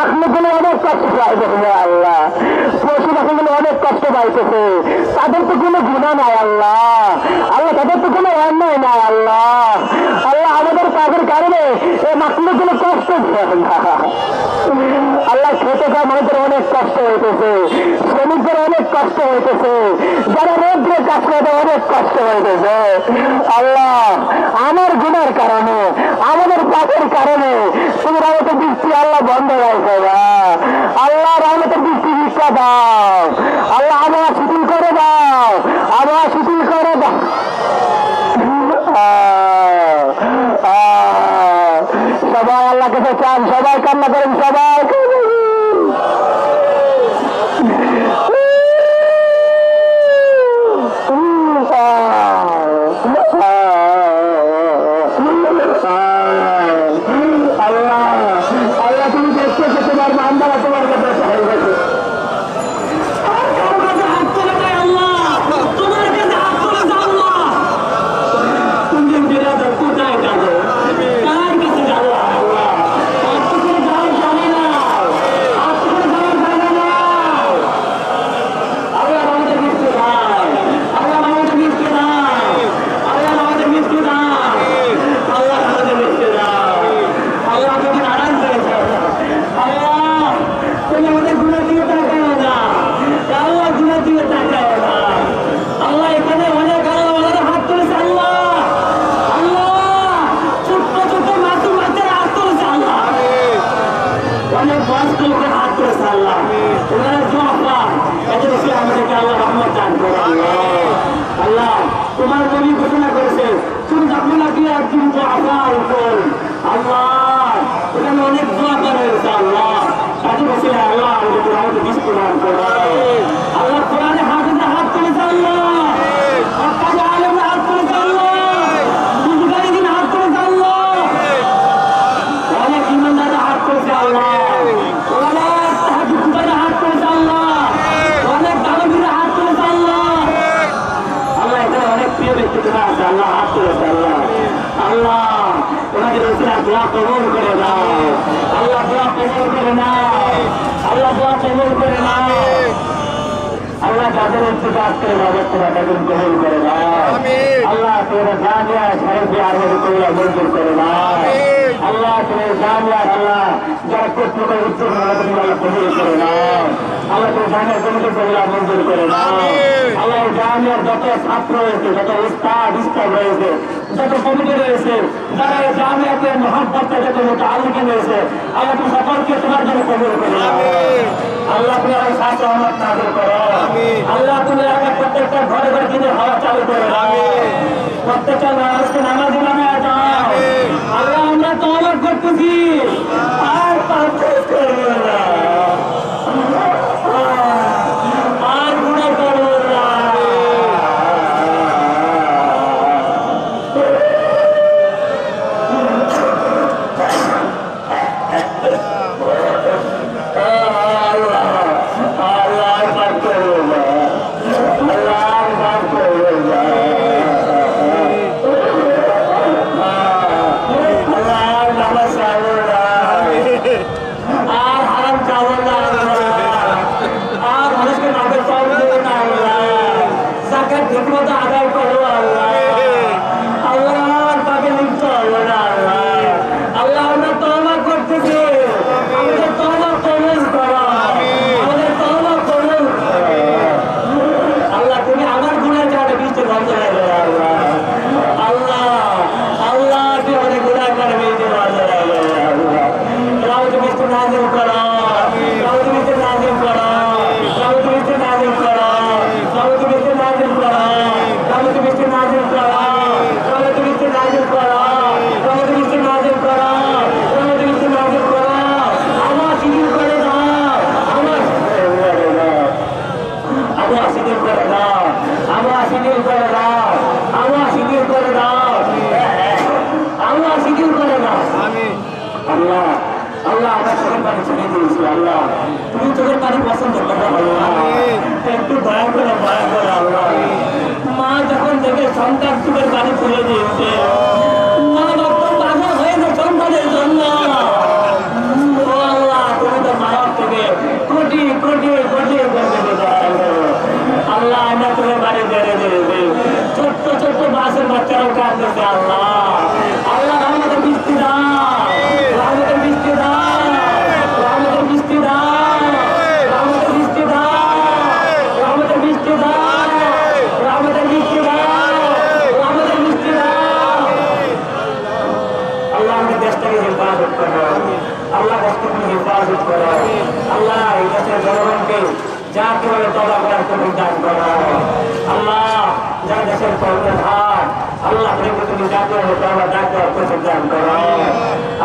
অনেক কষ্ট পাইতেছে আল্লাহ। পশু পাখিগুলো অনেক কষ্ট পাইতেছে। তাদের তো কোনো গুণা নাই, আল্লাহ। আল্লাহ, তাদের তো কোনো অন্যায় নাই, আল্লাহ। কাজের কারণে এই মাখলুকগুলো কষ্ট আল্লাহ খেতে খাওয়া মানুষের অনেক কষ্ট হইতেছে। শ্রমিকদের অনেক কষ্ট হইতেছে। যারা রোদ্রে কাজ করে অনেক কষ্ট হইতেছে। আল্লাহ, আমার গুণের কারণে, আমাদের পাপের কারণে তুমি রহমতের বৃষ্টি আল্লাহ বন্ধ রাখবে আল্লাহ রহমতের বৃষ্টি ভিক্ষা দাও। আল্লাহ আবহাওয়া শিথিল করে দাও। আবহাওয়া শিথিল করে দাও আহ, আহ, সবাই আল্লাহ কাছে চান সবাই কান্না করেন সবাই আল্লাহ আল্লাহ তুমি দেখতেছো তোমার বান্দারা তোমার কাছে চাই গেছে তুমি আমাদের গুণা দিয়ে তাকাও না আল্লাহ গুণা দিয়ে তাকাও না আল্লাহ এখানে অনেক আল্লাহ ওনারা হাত তুলেছে আল্লাহ আল্লাহ ছোট্ট ছোট্ট মাতৃ বাচ্চারা হাত তুলেছে আল্লাহ অনেক বয়স্ক লোকের হাত তুলেছে আল্লাহ। ওনারা জোয়া পান। এত বেশি আমাদেরকে আল্লাহ রহমত দান করে আল্লাহ, তোমার নবী ঘোষণা করেছে, তুমি যখন নাকি একদিন দোয়া আল্লাহ এখানে অনেক দোয়া করা হয়েছে আল্লাহ এত বেশি আল্লাহ আমাদের রহমত বৃষ্টি দান করে আল্লাহ কোরআনে হাফিজে হাত তুলেছে আল্লাহ হকাজে আলেমে হাত তুলেছে আল্লাহ বুজগারি দিন হাত তুলেছে আল্লাহ অনেক ইমানদারে হাত করেছে আল্লাহ অনেক তাহাজুদ্দারে হাত করেছে আল্লাহ অনেক দানবীরে হাত করেছে আল্লাহ আল্লাহ এখানে অনেক প্রিয় ব্যক্তি তোমার আছে আল্লাহ হাত করেছে আল্লাহ আল্লাহ ওনাদের রসিলা দোয়া কবল করে দাও আল্লাহ দোয়া কবল করে নাও আল্লাহ দোয়া কবল করে নাও আল্লাহ যাদের ইন্তজার করে বাবার তোরা তাদের কবল করে দাও আল্লাহ তোরা জানিয়া সাহেব আরও কইলা মঞ্জুর করে দাও আল্লাহ তুমি জানিয়া আল্লাহ যারা কর্তৃক উচ্চ তুমি আল্লাহ কবুল করে নাও আল্লাহ তুমি জানিয়া কমিটি কবিলা মঞ্জুর করে আল্লাহ জানিয়ার যত ছাত্র রয়েছে যত উস্তাদ উস্তাদ রয়েছে যত কমিটি রয়েছে যারা জামিয়াতে মহাব্বতটা যত মোটালিকে রয়েছে আল্লাহ তুমি সকলকে তোমার জন্য কবুল করে আল্লাহ তুমি আমার সাথে রহমত নাজিল করো। আল্লাহ তুমি এলাকার প্রত্যেকটা ঘরে ঘরে দিনের হাওয়া চালু করে প্রত্যেকটা মানুষকে নামাজি চোখের পানি তুলে দিয়েছে। তারা তুমি দান করো আল্লাহ যা দেশের কর্মধার আল্লাহ থেকে তুমি জাতীয় তারা জাতীয় তুমি দান করো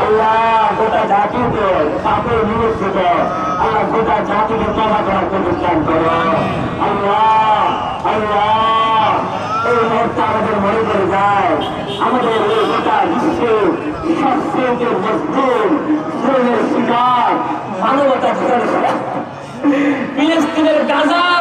আল্লাহ গোটা জাতিকে পাপে নিরক্ষিত আল্লাহ গোটা জাতিকে তবা করার তুমি দান করো আল্লাহ আল্লাহ এই মুহূর্তে আমাদের মনে করে যায় আমাদের এই গোটা বিশ্বে সবচেয়ে মজবুত শিকার মানবতা ফিলিস্তিনের গাজা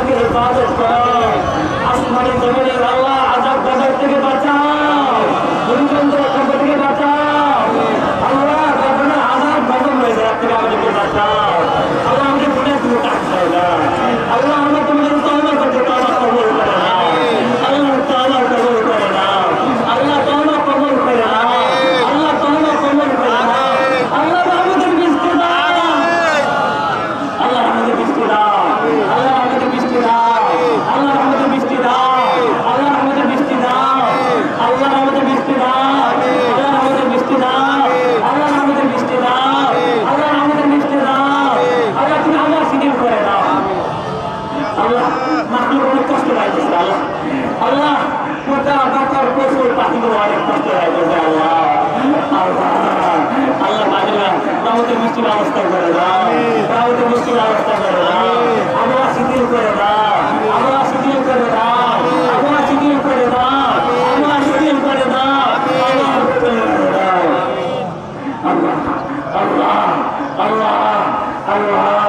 আমার প্রচুর পাখি অনেক কষ্ট লাগতেছে আল্লাহ আল্লাহ আল্লাহ পাখিরা আমাদের মুসলিম অবস্থা করে দাও। আমাদের মুসলিম অবস্থা করে দাও। আমরা শিথিল করে দাও। আমরা শিথিল করে দাও। আমরা শিথিল করে দাও। আমরা শিথিল করে দাও। আল্লাহ আল্লাহ আল্লাহ আল্লাহ।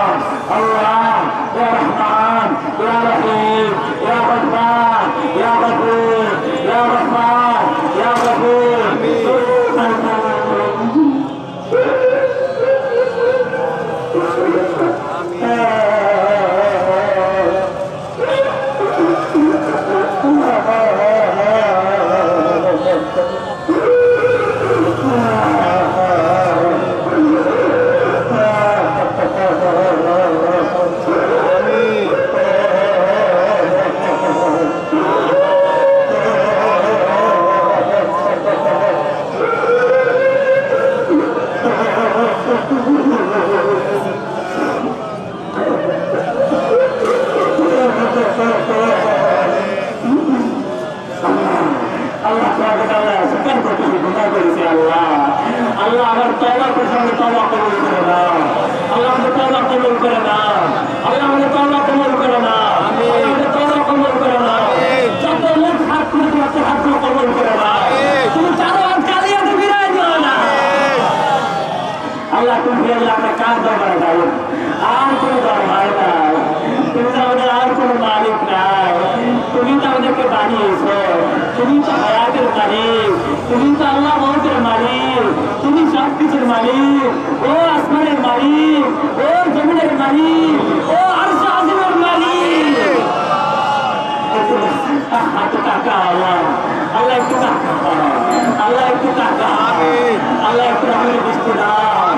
তুমি তো হায়াতের মালিক তুমি তো আল্লাহ মহতের মালিক তুমি সব কিছুর মালিক ও আসমানের মালিক ও জমিনের মালিক ও আরশ আজিমের মালিক। হাত টাকা আল্লাহ। আল্লাহ একটু টাকা আল্লাহ একটু টাকা আল্লাহ একটু আমাদের বৃষ্টি দাও।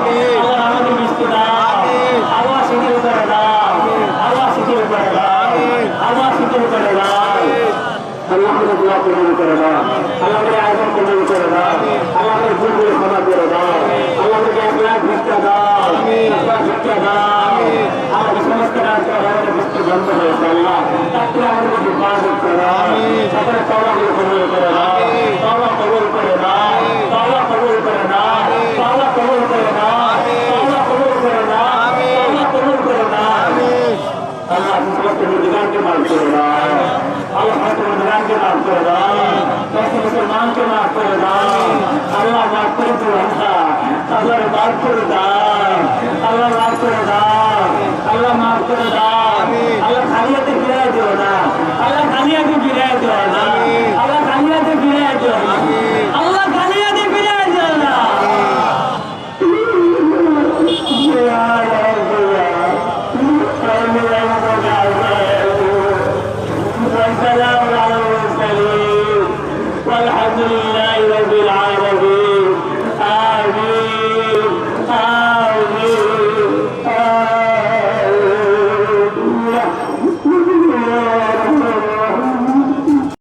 Allah maaf kare da Allah maaf kare da